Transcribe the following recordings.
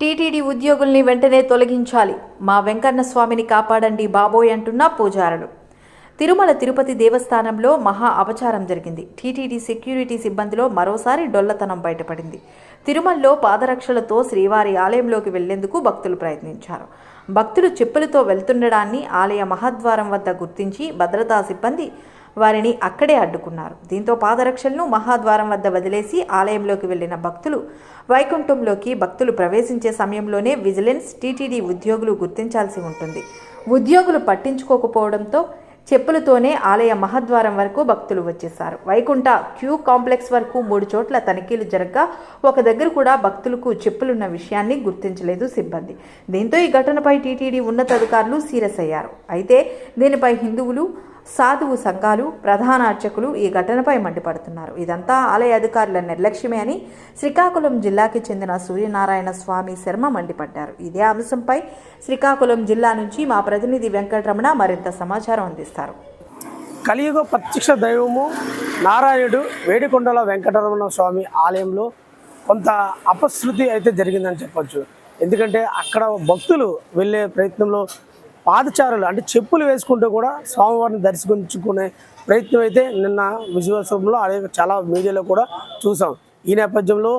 TTD ఉద్యోగుల్ని వెంటనే తొలగించాలి. మా వెంకన్న స్వామిని కాపాడండి బాబోయ్ అంటున్న పూజారులు. తిరుమల తిరుపతి దేవస్థానంలో మహా అపచారం జరిగింది. టీటీడీ సెక్యూరిటీ సిబ్బందిలో మరోసారి డొల్లతనం బయటపడింది. తిరుమలలో పాదరక్షలతో శ్రీవారి ఆలయంలోకి వెళ్ళేందుకు భక్తులు ప్రయత్నించారు. భక్తులు చెప్పులతో వెళ్తుండడాన్ని ఆలయ మహాద్వారం వద్ద గుర్తించి భద్రతా సిబ్బంది వారిని అక్కడే అడ్డుకున్నారు. దీంతో పాదరక్షలను మహాద్వారం వద్ద వదిలేసి ఆలయంలోకి వెళ్ళిన భక్తులు వైకుంఠంలోకి భక్తులు ప్రవేశించే సమయంలోనే విజిలెన్స్ టీటీడీ ఉద్యోగులు గుర్తించాల్సి ఉంటుంది. ఉద్యోగులు పట్టించుకోకపోవడంతో చెప్పులతోనే ఆలయ మహద్వారం వరకు భక్తులు వచ్చేశారు. వైకుంఠ క్యూ కాంప్లెక్స్ వరకు మూడు చోట్ల తనిఖీలు జరగ్గా ఒక దగ్గర కూడా భక్తులకు చెప్పులున్న విషయాన్ని గుర్తించలేదు సిబ్బంది. దీంతో ఈ ఘటనపై టీటీడీ ఉన్నతాధికారులు సీరియస్ అయ్యారు. అయితే దీనిపై హిందువులు సాధువు సంఘాలు ప్రధాన అర్చకులు ఈ ఘటనపై మండిపడుతున్నారు. ఇదంతా ఆలయ అధికారుల నిర్లక్ష్యమే అని శ్రీకాకుళం జిల్లాకి చెందిన సూర్యనారాయణ స్వామి శర్మ మండిపడ్డారు. ఇదే అంశంపై శ్రీకాకుళం జిల్లా నుంచి మా ప్రతినిధి వెంకటరమణ మరింత సమాచారం అందిస్తారు. కలియుగ ప్రత్యక్ష దైవము నారాయణుడు వేడికొండల వెంకటరమణ స్వామి ఆలయంలో కొంత అపశృతి అయితే జరిగిందని చెప్పొచ్చు. ఎందుకంటే అక్కడ భక్తులు వెళ్ళే ప్రయత్నంలో పాదచారులు అంటే చెప్పులు వేసుకుంటూ కూడా స్వామివారిని దర్శించుకునే ప్రయత్నం అయితే నిన్న విజయోత్సవంలో అలాగే చాలా మీడియాలో కూడా చూసాం. ఈ నేపథ్యంలో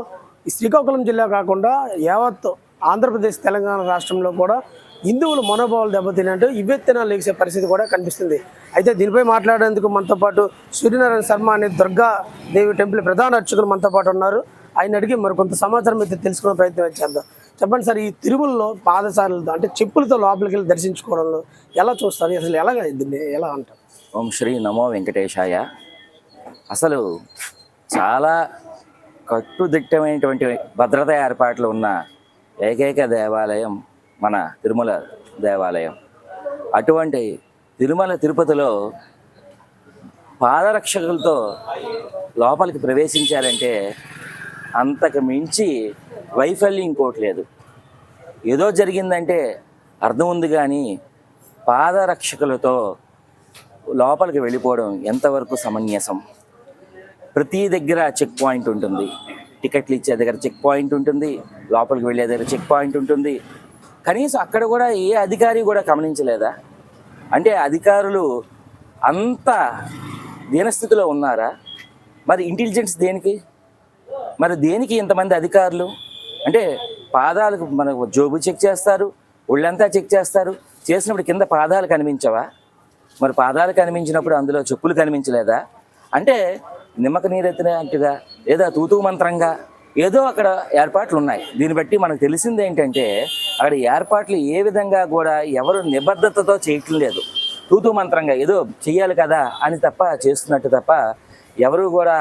శ్రీకాకుళం జిల్లా కాకుండా యావత్ ఆంధ్రప్రదేశ్ తెలంగాణ రాష్ట్రంలో కూడా హిందువుల మనోభావాలు దెబ్బతిన్నట్టు ఇవెత్తిన లేచే పరిస్థితి కూడా కనిపిస్తుంది. అయితే దీనిపై మాట్లాడేందుకు మనతో పాటు సూర్యనారాయణ శర్మ అనే దుర్గా దేవి టెంపుల్ ప్రధాన అర్చకులు మనతో పాటు ఉన్నారు. ఆయన అడిగి మరికొంత సమాచారం అయితే తెలుసుకునే ప్రయత్నం చేద్దాం. చెప్పండి సార్ ఈ తిరుమలలో పాదసారులతో అంటే చెప్పులతో లోపలికి వెళ్ళి దర్శించుకోవడంలో ఎలా చూస్తారు? అసలు ఎలా దీన్ని ఎలా అంటారు? ఓం శ్రీ నమో వెంకటేశాయ. అసలు చాలా కట్టుదిట్టమైనటువంటి భద్రతా ఏర్పాట్లు ఉన్న ఏకైక దేవాలయం మన తిరుమల దేవాలయం. అటువంటి తిరుమల తిరుపతిలో పాదరక్షకులతో లోపలికి ప్రవేశించారంటే అంతకు మించి వైఫల్యం ఇంకోటి లేదు. ఏదో జరిగిందంటే అర్థం ఉంది కానీ పాదరక్షకులతో లోపలికి వెళ్ళిపోవడం ఎంతవరకు సమంజసం? ప్రతి దగ్గర చెక్ పాయింట్ ఉంటుంది. టికెట్లు ఇచ్చే దగ్గర చెక్ పాయింట్ ఉంటుంది. లోపలికి వెళ్ళే దగ్గర చెక్ పాయింట్ ఉంటుంది. కనీసం అక్కడ కూడా ఏ అధికారి కూడా గమనించలేదా? అంటే అధికారులు అంత దీనస్థితిలో ఉన్నారా? మరి ఇంటెలిజెన్స్ దేనికి? మరి దేనికి ఇంతమంది అధికారులు? అంటే పాదాలకు మన జోబు చెక్ చేస్తారు ఒళ్ళంతా చెక్ చేస్తారు. చేసినప్పుడు కింద పాదాలు కనిపించవా? మరి పాదాలు కనిపించినప్పుడు అందులో చెప్పులు కనిపించలేదా? అంటే నిమ్మక నీరెత్తినట్టుగా లేదా తూతూ మంత్రంగా ఏదో అక్కడ ఏర్పాట్లు ఉన్నాయి. దీన్ని బట్టి మనకు తెలిసింది ఏంటంటే అక్కడ ఏర్పాట్లు ఏ విధంగా కూడా ఎవరు నిబద్ధతతో చేయటం లేదు. తూతూ మంత్రంగా ఏదో చెయ్యాలి కదా అని తప్ప చేస్తున్నట్టు తప్ప ఎవరు కూడా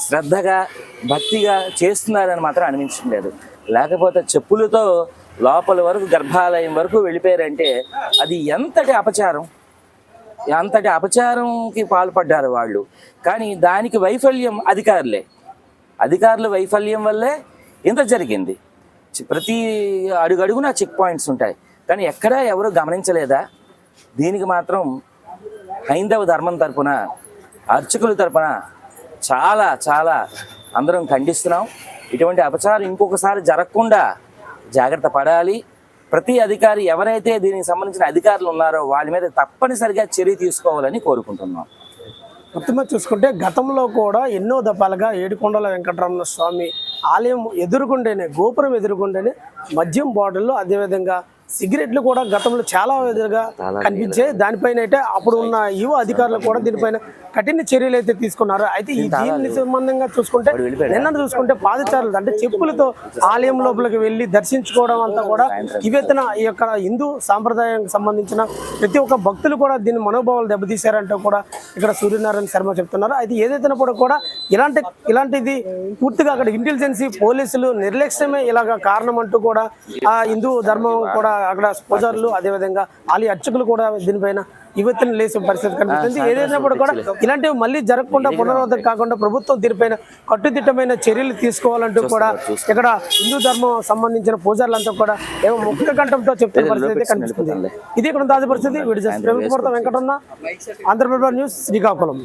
శ్రద్ధగా భక్తిగా చేస్తున్నారని మాత్రం అనిపించడం లేదు. లేకపోతే చెప్పులతో లోపల వరకు గర్భాలయం వరకు వెళ్ళిపోయారంటే అది ఎంతటి అపచారం? అంతటి అపచారంకి పాల్పడ్డారు వాళ్ళు? కానీ దానికి వైఫల్యం అధికారులే. అధికారుల వైఫల్యం వల్లే ఇంత జరిగింది. ప్రతి అడుగడుగునా చెక్ పాయింట్స్ ఉంటాయి. కానీ ఎక్కడా ఎవరు గమనించలేదా? దీనికి మాత్రం హైందవ ధర్మం తరపున అర్చకుల తరపున చాలా చాలా అందరం ఖండిస్తున్నాం. ఇటువంటి అపచారం ఇంకొకసారి జరగకుండా జాగ్రత్త పడాలి. ప్రతి అధికారి ఎవరైతే దీనికి సంబంధించిన అధికారులు ఉన్నారో వాళ్ళ మీద తప్పనిసరిగా చర్య తీసుకోవాలని కోరుకుంటున్నాం. మొత్తం చూసుకుంటే గతంలో కూడా ఎన్నో దఫాలుగా ఏడుకొండల వెంకటరమణ స్వామి ఆలయం ఎదురుకుంటేనే గోపురం ఎదురుకుంటేనే మద్యం బాటిల్లో అదేవిధంగా సిగరెట్లు కూడా గతంలో చాలా విధాలుగా కనిపించాయి దానిపైన అయితే అప్పుడు ఉన్న యువ అధికారులు కూడా దీనిపైన కఠిన చర్యలు అయితే తీసుకున్నారు. అయితే ఈ దీని సంబంధంగా చూసుకుంటే నిన్న చూసుకుంటే పాదచారులు అంటే చెప్పులతో ఆలయం లోపలికి వెళ్ళి దర్శించుకోవడం అంతా కూడా ఇవెత్తున ఈ యొక్క హిందూ సాంప్రదాయానికి సంబంధించిన ప్రతి ఒక్క భక్తులు కూడా దీని మనోభావాలు దెబ్బతీశారంటూ కూడా ఇక్కడ సూర్యనారాయణ శర్మ చెప్తున్నారు. అయితే ఏదైతే కూడా ఇలాంటి ఇలాంటిది పూర్తిగా అక్కడ ఇంటెలిజెన్సీ పోలీసులు నిర్లక్ష్యమే ఇలాగ కారణం అంటూ కూడా ఆ హిందూ ధర్మం కూడా అక్కడ పూజారులు అదేవిధంగా ఆలయ అర్చకులు కూడా దీనిపైన యువతను లేసే పరిస్థితి కనిపిస్తుంది. ఏదైనా కూడా ఇలాంటివి మళ్ళీ జరగకుండా పునరావృతం కాకుండా ప్రభుత్వం దీనిపైన కట్టుదిట్టమైన చర్యలు తీసుకోవాలంటూ కూడా ఇక్కడ హిందూ ధర్మం సంబంధించిన పూజారులంతా కూడా ఏమో ముఖ్య కంఠంతో చెప్తున్న పరిస్థితి కనిపిస్తుంది. ఇది ఇక్కడ తాజా పరిస్థితి. వీడి ప్రముఖ వెంకటన్న ఆంధ్రప్రదేశ్ న్యూస్ శ్రీకాకుళం.